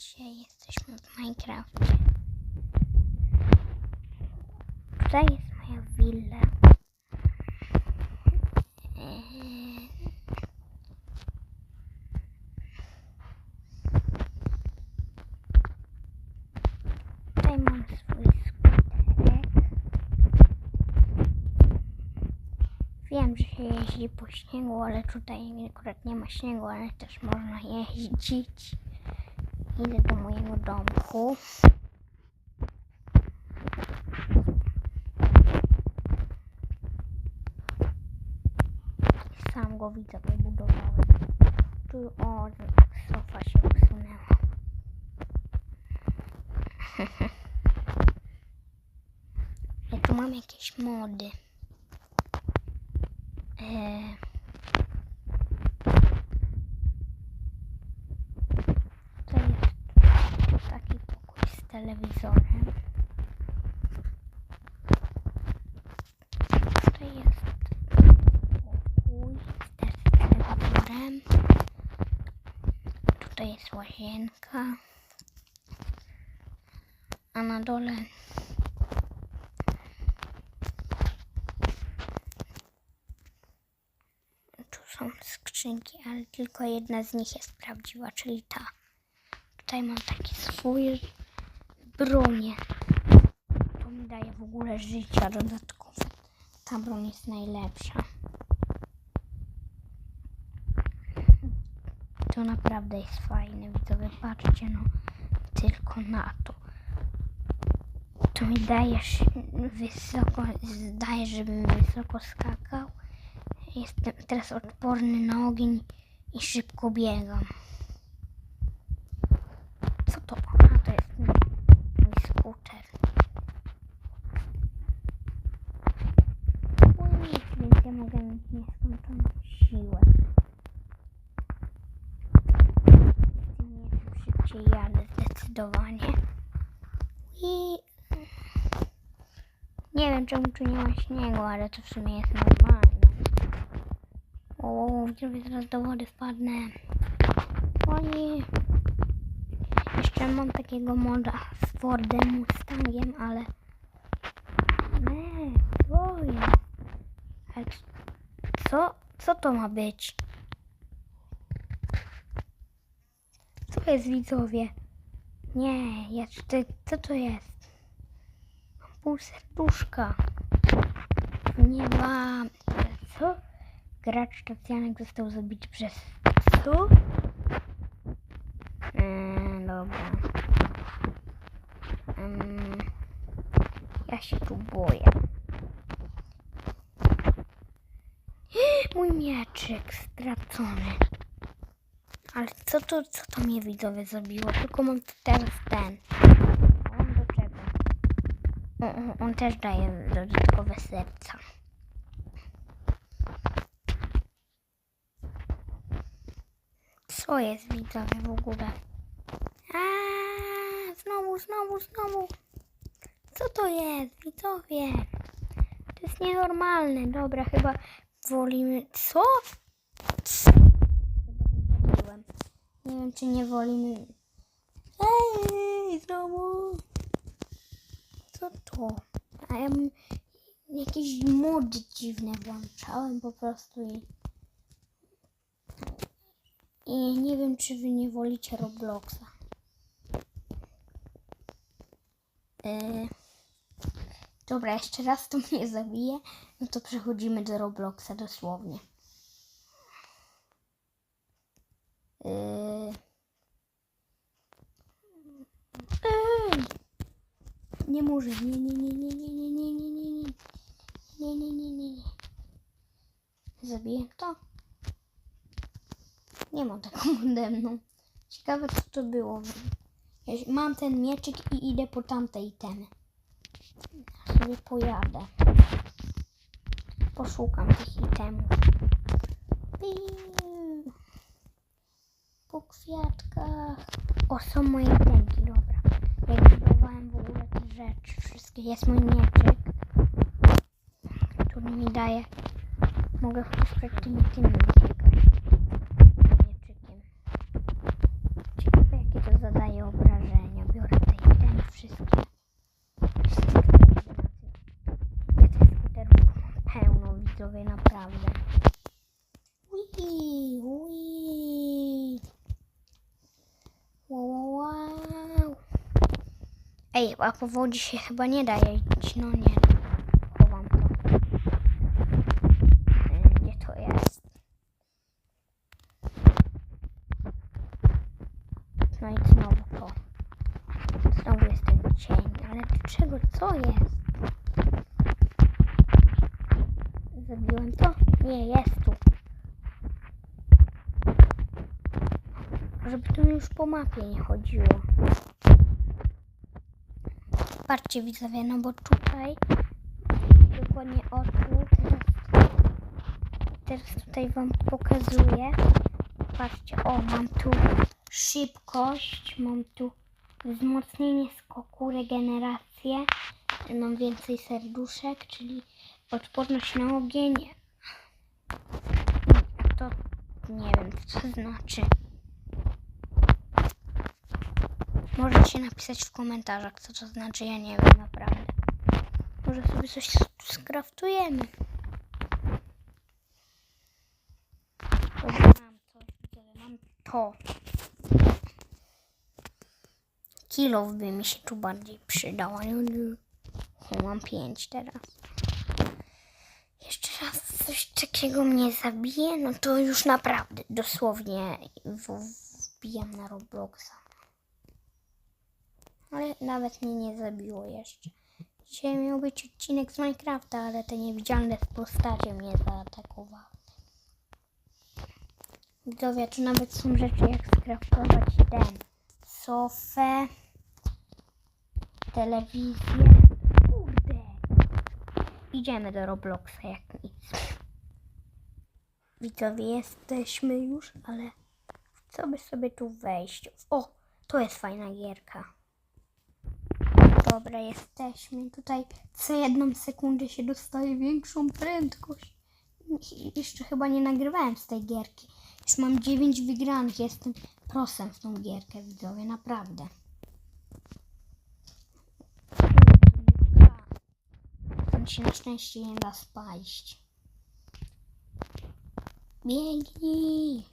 Dzisiaj jesteśmy w Minecrafcie. Tutaj jest moja willa. Eee, Tutaj mam swój skuterek. Wiem, że się jeździ po śniegu, ale tutaj akurat nie ma śniegu, ale też można jeździć. Idę do mojego domku. Sam go widzę, wybudowałem. Tu, o, sofa się usunęła. Ja tu mam jakieś mody. Eee. To jest taki pokój z telewizorem. To jest pokój też z telewizorem. Tutaj jest łazienka. A na dole tu są skrzynki, ale tylko jedna z nich jest prawdziwa, czyli ta. Tutaj mam taki swój bronię. To mi daje w ogóle życia dodatkowe. Ta broń jest najlepsza. To naprawdę jest fajne, widzowie. Patrzcie no tylko na to. To mi dajesz wysoko, zdaje, żebym wysoko skakał. Jestem teraz odporny na ogień i szybko biegam. Co to? A to jest mój mój skuter. Mój nic, więc ja mogę mieć nieskończoną siłę. Z tym szybciej jadę zdecydowanie. I nie wiem czemu tu nie ma śniegu, ale to w sumie jest normalne. O, widzowie, zaraz do wody wpadnę. O nie. Jeszcze mam takiego moda z Fordem Mustangiem, ale... Nie, co jest? Co? Co to ma być? Co jest, widzowie? Nie, jeszcze... Co to jest? Pół serduszka. Nie mam... Co? Gracz Tacjanek został zabity przez... Co? Eee, dobra. Em, ja się tu boję. Mój mieczyk stracony. Ale co to, co to mnie widzowie zrobiło? Tylko mam teraz ten. A On do czego? On, on, też daje dodatkowe serca. Co jest widzowie w ogóle? A, znowu, znowu, znowu. Co to jest, widzowie? To jest nienormalne. Dobra, chyba wolimy. Co? Nie wiem, czy nie wolimy. Ej, znowu. To? A ja jakieś mody dziwne włączałem po prostu i. I nie wiem, czy wy nie wolicie Robloxa. Yy. Dobra, jeszcze raz to mnie zabije, no to przechodzimy do Robloxa dosłownie. Yy. Ej! Może, nie, nie, nie, nie, nie, nie, nie, nie, nie, nie, nie, nie, nie, nie, nie. Zabiję to? Nie mam taką ode mną. Ciekawe co to było. Ja mam ten mieczyk i idę po tamte itemy. Ja sobie pojadę. Poszukam tych itemów. Po kwiatkach. O, są moje itemki, dobra. Ja budowałem w ogóle te rzeczy. Wszystkie. Jest mój mieczyk. Który mi daje. Mogę przed tymi tymi Ej, a po wodzie się chyba nie da jeździć. No nie. Chowam to. E, Gdzie to jest? No i znowu to. Znowu jest ten cień. Ale do czego? Co jest? Zabiłem to? Nie, jest tu. Żeby tu już po mapie nie chodziło. Patrzcie widzowie, no bo tutaj dokładnie o tu teraz, teraz tutaj wam pokazuję. Patrzcie, o mam tu szybkość, mam tu wzmocnienie skoku, regenerację, mam więcej serduszek, czyli odporność na ogień. A to nie wiem co to znaczy. Możecie napisać w komentarzach, co to znaczy. Ja nie wiem naprawdę. Może sobie coś tu skraftujemy. Mam widzowie, mam to. Kilow by mi się tu bardziej przydał. ale O, mam pięć teraz. Jeszcze raz coś takiego mnie zabije, no to już naprawdę dosłownie wbijam na Robloxa. Ale nawet mnie nie zabiło jeszcze. Dzisiaj miał być odcinek z Minecrafta, ale te niewidzialne postacie mnie zaatakowały. Widzowie, tu nawet są rzeczy jak skraftować ten sofę, telewizję. Kurde. Idziemy do Robloxa jak nic. Widzowie, jesteśmy już, ale co by sobie tu wejść? O, to jest fajna gierka. Dobra, jesteśmy. Tutaj co jedną sekundę się dostaje większą prędkość. Jeszcze chyba nie nagrywałem z tej gierki. Już mam 9 wygranych. Jestem prosem w tą gierkę, widzowie, naprawdę. Tam się na szczęście nie da spaść. Biegnij!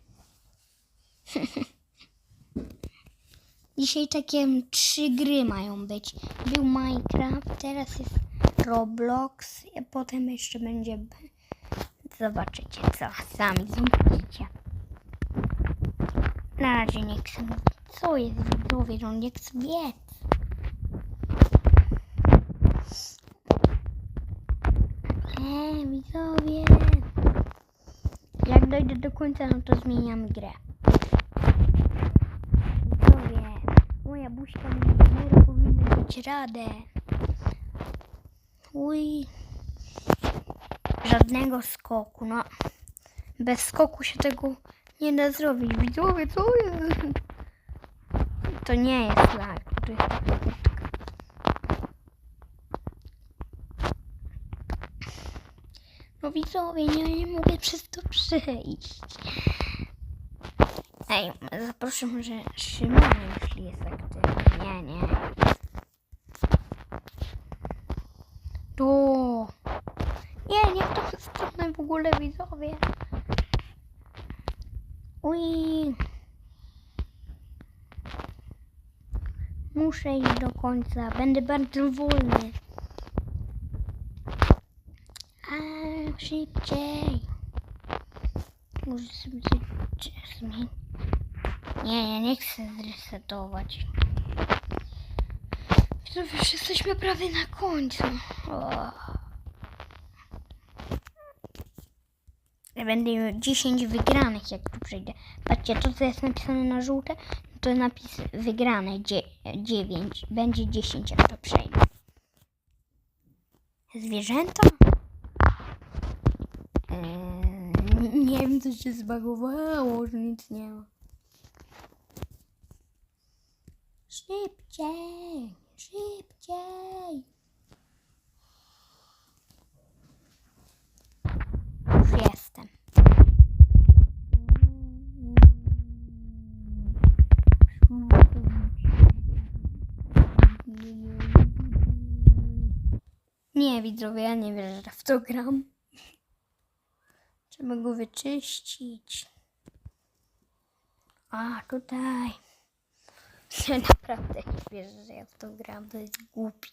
Dzisiaj takie trzy gry mają być. Był Minecraft, teraz jest Roblox, a potem jeszcze będzie. Zobaczycie, co sami zobaczycie. Na razie nie chcę. Co jest widzowie, że on nie chce biec. Eee, widzowie. Jak dojdę do końca, no to zmieniam grę. Widzowie, moja buźka mi nie powinna dać radę. Uj. Żadnego skoku, no. Bez skoku się tego nie da zrobić. Widzowie, co jest? To nie jest lag, to jest taka. No widzowie, nie, nie mogę przez to przejść. Ej, zaproszę może Szymona, jeśli jest aktywny. Nie, nie. To. Nie, nie w tą stronę w ogóle widzowie. Uj. Muszę iść do końca. Będę bardzo wolny. A, szybciej. Może sobie zmienić. Nie, ja nie chcę zresetować. Widzowie, już jesteśmy prawie na końcu. O. Ja będę miał 10 wygranych, jak tu przejdę. Patrzcie, to co jest napisane na żółte, to napis wygrane 9. Będzie 10, jak to przejdę. Zwierzęta? Eee, nie wiem, co się zbagowało, że nic nie ma. Szybciej, szybciej. Już jestem. Nie, widzowie, ja nie wierzę, że w to gram. Trzeba go wyczyścić. A, tutaj. Ja naprawdę nie wierzę, że to gram, to jest głupie.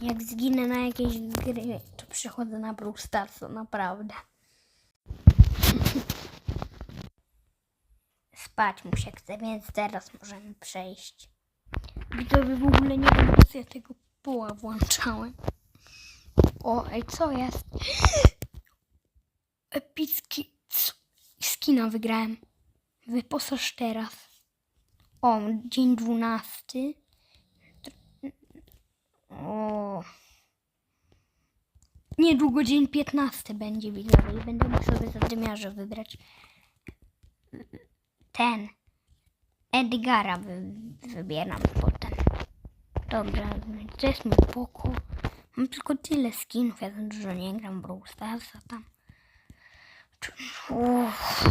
Jak zginę na jakieś gry, to przechodzę na Brawl Starsa, naprawdę. Spać mu się chce, więc teraz możemy przejść. Widzowie w ogóle nie wiem, co ja tego poła włączałem. O, ej, co jest? Epicki skina wygrałem. Wyposaż teraz. O, dzień dwunasty. O. Niedługo dzień piętnasty będzie widzowie i będę mógł sobie zadymiarza wybrać. Ten. Edgara wy, wybieram potem. Dobrze, to jest mój pokój. Mam tylko tyle skinów, ja za dużo nie gram w Brawl tam. Uff.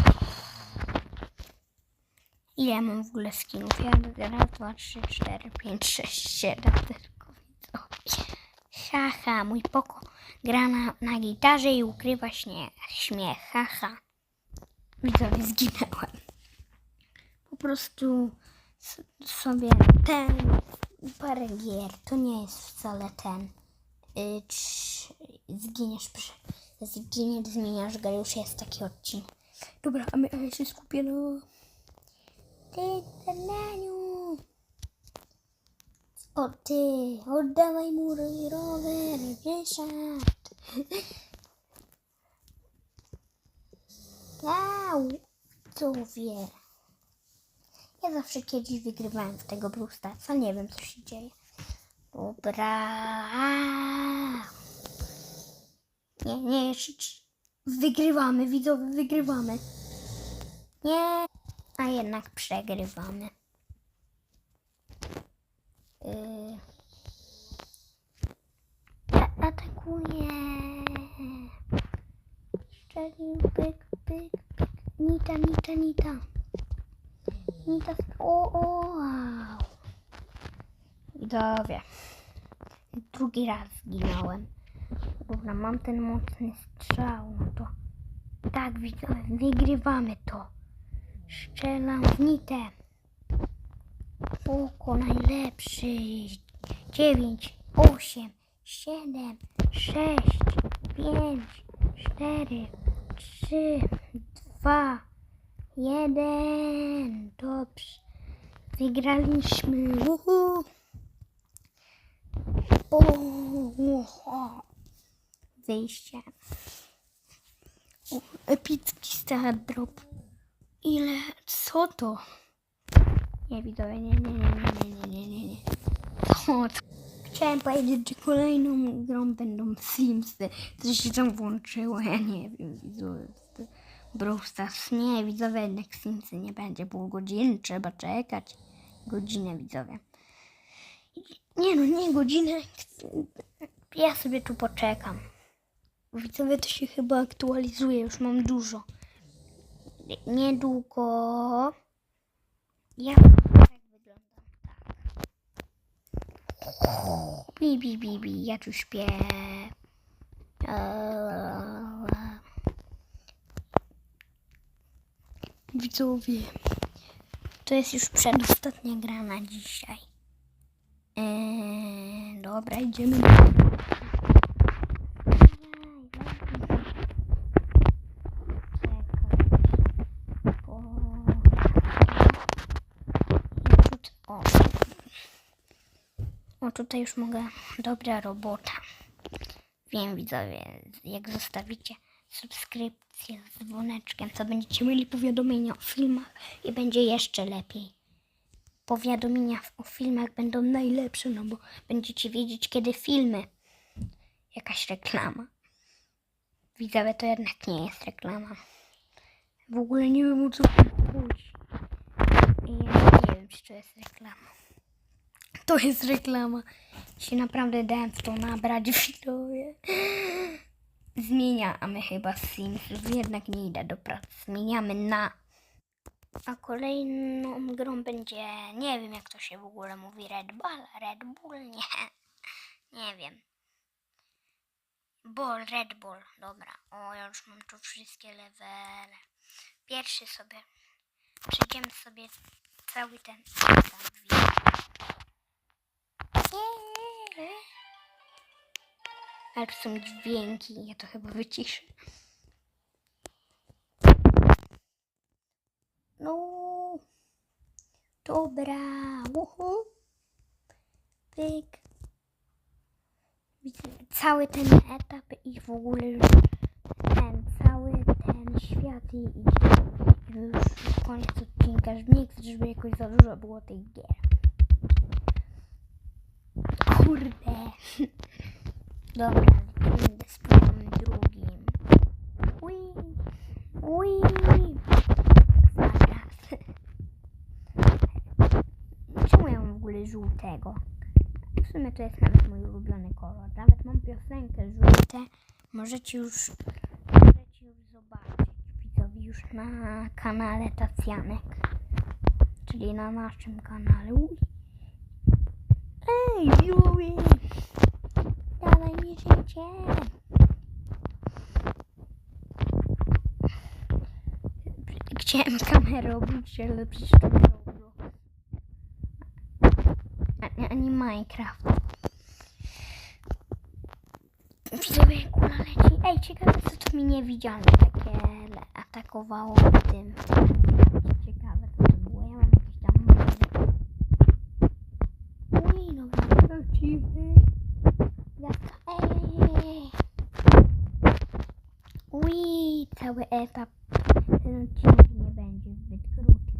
Ile mam w ogóle skinów? Ja raz, dwa, trzy, cztery, pięć, sześć, siedem tylko widzowie. Haha, mój poko gra na, na gitarze i ukrywa śmiech. Śmiech, haha. Widzowie, zginęłem. Po prostu sobie ten parę gier, to nie jest wcale ten. Y, zginiesz, zginiesz, zmieniasz grę, już jest taki odcinek. Dobra, a, ja się skupię na... Ty, Ternaniu! O ty, oddawaj mu rower, Ryszard! Au, co wie? Ja zawsze kiedyś wygrywałem w tego Brawl Starsa, nie wiem co się dzieje. Dobra. Nie, nie, jeszcze wygrywamy, widzowie, wygrywamy. Nie, a jednak przegrywamy. Yy. A- Atakuję. Strzelił, pyk, pyk, pyk. Nita, nita, nita. Nita, o, o, wow. Widzowie. Drugi raz zginąłem. Dobra, mam ten mocny strzał, no to... Tak, widzowie, wygrywamy to. Strzelam w nitę. Oko najlepszy. 9, 8, 7, 6, 5, 4, 3, 2, 1. Dobrze. Wygraliśmy. Uhu. Uhu. Wyjście. O, epicki start drop. Ile? Co to? Nie widzowie, nie, nie, nie, nie, nie, nie, nie, nie. O, to- Chciałem powiedzieć, że kolejną grą będą Simsy. Coś się tam włączyło, ja nie wiem, widzowie. to- Brawl Stars, nie, widzowie, jednak Simsy nie będzie pół godziny, trzeba czekać. Godzinę, widzowie. Nie no, nie godzinę. Ja sobie tu poczekam. Widzowie, to się chyba aktualizuje, już mam dużo. Niedługo. Ja tak wyglądam. Tak. Bi, bi, bi, bi, ja tu śpię. Eee. Widzowie, to jest już przedostatnia gra na dzisiaj. Eee, dobra, idziemy. O. o, tutaj już mogę. Dobra robota. Wiem, widzowie, jak zostawicie subskrypcję z dzwoneczkiem, to będziecie mieli powiadomienia o filmach i będzie jeszcze lepiej powiadomienia o filmach będą najlepsze, no bo będziecie wiedzieć, kiedy filmy. Jakaś reklama. Widzowie, to jednak nie jest reklama. W ogóle nie wiem o co chodzi. I ja nie wiem, czy to jest reklama. To jest reklama. Się naprawdę dałem w to nabrać widzowie. Zmieniamy chyba Simsów. Jednak nie idę do pracy. Zmieniamy na a kolejną grą będzie, nie wiem jak to się w ogóle mówi, Red Bull, Red Bull, nie, nie wiem. Bull, Red Bull, dobra. O, ja już mam tu wszystkie levele. Pierwszy sobie, przejdziemy sobie cały ten. Nie. Ale to są dźwięki, ja to chyba wyciszę. No. Dobra. Uhu. Pyk. Widzę Cały ten etap i w ogóle już ten, cały ten świat i, i już koniec odcinka. że Nie żeby jakoś za dużo było tej gier. Kurde. Dobra, lecimy z poziomem drugim. Ui. Ui. Czemu ja mam w ogóle żółtego? W sumie to jest nawet mój ulubiony kolor. Nawet mam piosenkę żółte. Możecie już, możecie już zobaczyć. Widzowie już na kanale Tacjanek. Czyli na naszym kanale. Ej, widzowie! Dawaj mi życie! Chciałem kamerę obudzić, ale przecież to nie Roblox. A, a nie Minecraft. Widzowie, jak kula leci. Ej, ciekawe co to mi niewidzialne takie atakowało w tym. Ciekawe co to było. Ja mam jakieś tam mody. Uj, dobra, lecimy. Gwiazdka, ej. Uj, cały etap. Ten odcinek nie będzie zbyt krótki.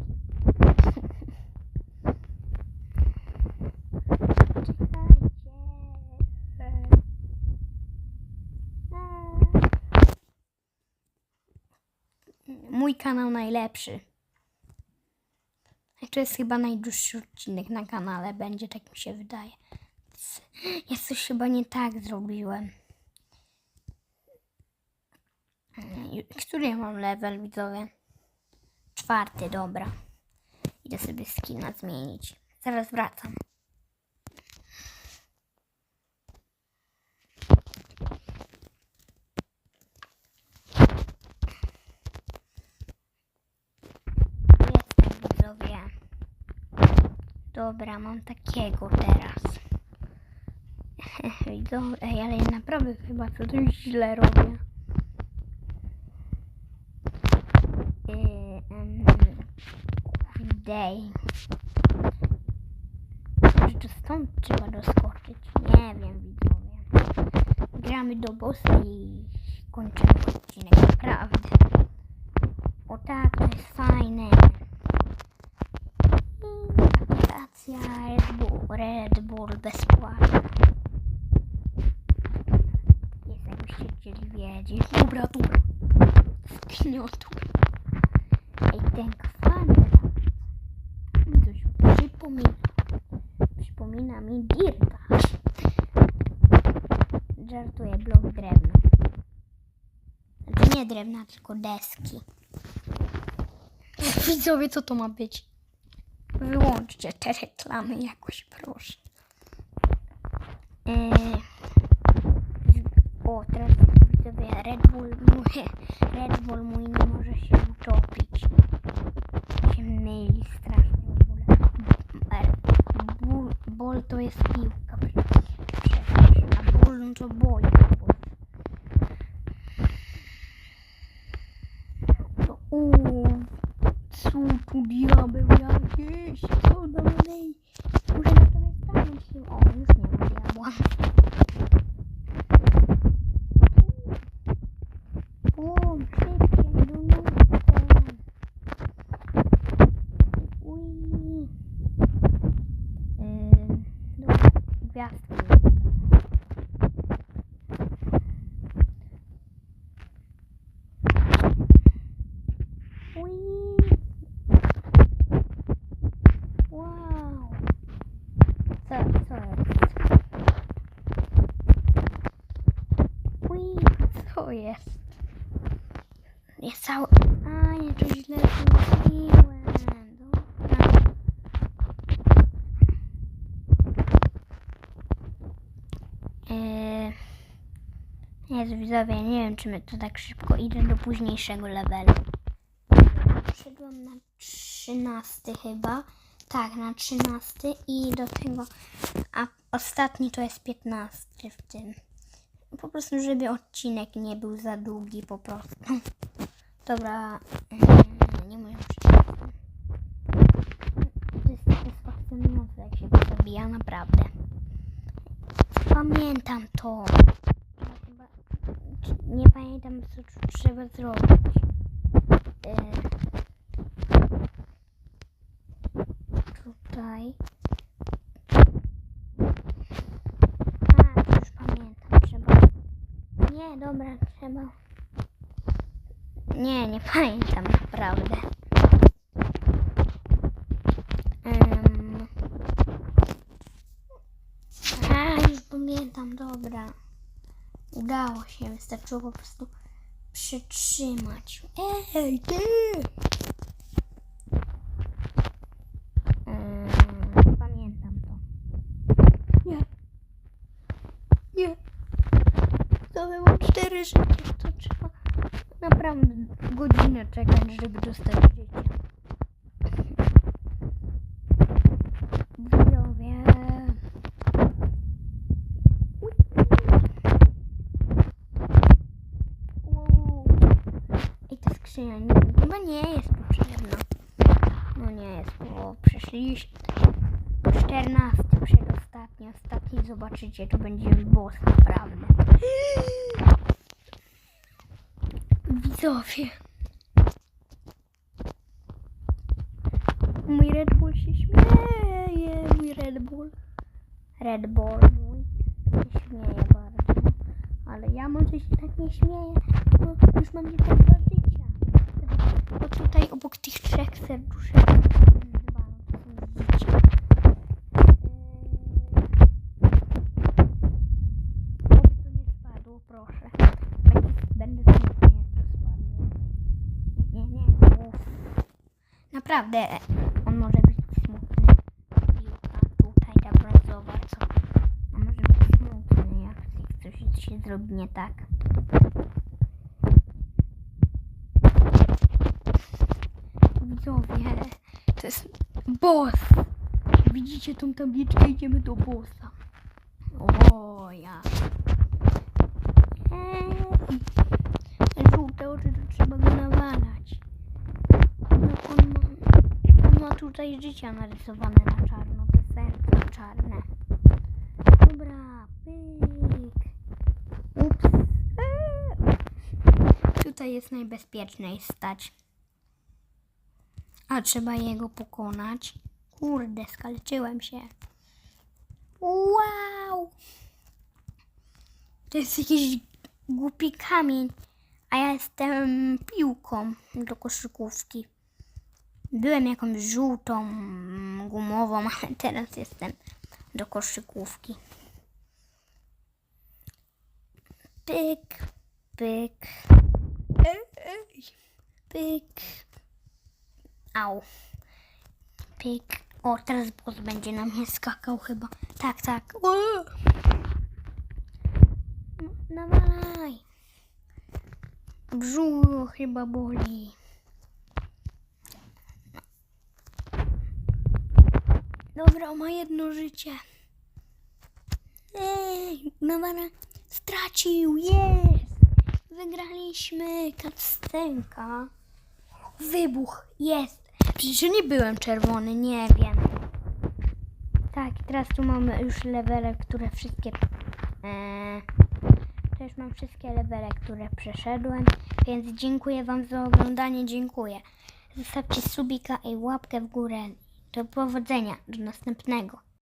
Mój kanał najlepszy. To jest chyba najdłuższy odcinek na kanale, będzie, tak mi się wydaje. Ja coś chyba nie tak zrobiłem. Który ja mam level, widzowie? Czwarty, dobra. Idę sobie skina zmienić. Zaraz wracam. Jestem widzowie. Dobra, mam takiego teraz. Widzowie, ale naprawdę chyba to źle robię. Yy, em, Day. Może to stąd trzeba doskoczyć? Nie wiem, widzowie. Gramy do bossa i kończymy odcinek, naprawdę. O tak, to jest fajne. Aplikacja Red Bull, Red Bull bezpłatna. Jest jakbyście chcieli wiedzieć. Dobra, dobra. Zgniotu. Ej, coś przypomina. Przypomina mi Dirta. Żartuję, blok drewna. Znaczy nie drewna, tylko deski. Widzowie, co to ma być? Wyłączcie te reklamy jakoś, proszę. Eee, o, teraz widzowie, Red Bull, mój, Red Bull mój nie może się utopić. Się myli strasznie w ogóle. E, Bull, bol to jest piłka. Przecież, a bull no to boli. Uuu, co tu diabeł jakieś? Co dalej? Muszę na tobie stanąć się. O, już nie ma diabła. O, szybciej, do nóżkę. Ui. Ym, dobra, gwiazdki. Ui. Wow. Co, co jest? Ui, co jest? Jest cały... A, nie, to źle zrobiłem. Dobra. Eee... Jezu, widzowie, nie wiem, czy my to tak szybko idę do późniejszego levelu. Wszedłem na 3 13 chyba. Tak, na 13 i do tego, a ostatni to jest 15 w tym. Po prostu, żeby odcinek nie był za długi po prostu. Dobra, mm, nie mówię To jest satysfakcjonujące, jak się to zabija, naprawdę. Pamiętam to. Pamiętam, co trzeba zrobić. E, tutaj. A, już pamiętam, trzeba. Nie, dobra, trzeba. Nie, nie pamiętam naprawdę. Em. A, już pamiętam, dobra. Udało się, wystarczyło po prostu przytrzymać. Ej, ty! Em, pamiętam to. Nie. Nie. To było cztery życia, to trzeba naprawdę godzinę czekać, żeby dostać życie. Widzowie. Uuu. Ta skrzynia nie- chyba nie jest potrzebna. No nie jest, bo przeszliśmy 14 przedostatni, ostatni zobaczycie, to będzie boss naprawdę. Widzowie. Mój Red Bull się śmieje, mój Red Bull. Red Bull mój się śmieje bardzo. Ale ja może się tak nie śmieję, bo już mam tylko dwa życia. Tutaj obok tych trzech serduszek proszę. Będę, smutny, jak to spadnie. Nie, nie, nie. Naprawdę, on może być smutny. Piłka tutaj, ta brązowa, co? On może być smutny, jak coś się zrobi nie tak. Widzowie, to jest boss. Widzicie tą tabliczkę? Idziemy do bossa. O, ja. Ej. Żółte oczy to trzeba go nawalać. No on on ma tutaj życia narysowane na czarno, te serca czarne. Dobra, pyk. Ups. Eee. Tutaj jest najbezpieczniej stać. A trzeba jego pokonać. Kurde, skalczyłem się. Wow! To jest jakiś głupi kamień, a ja jestem piłką do koszykówki. Byłem jakąś żółtą, gumową, ale teraz jestem do koszykówki. Pyk, pyk. Pyk. Au. Pyk. O, teraz boss będzie na mnie skakał chyba. Tak, tak. O! Nawalaj. Brzuch chyba boli. Dobra, ma jedno życie. Ej, nawala. Stracił, jest! Wygraliśmy, kacstenka. Wybuch, jest. Przecież nie byłem czerwony, nie wiem. Tak, teraz tu mamy już levele, które wszystkie... Eee, już mam wszystkie levele, które przeszedłem, więc dziękuję Wam za oglądanie, dziękuję. Zostawcie subika i łapkę w górę. Do powodzenia, do następnego.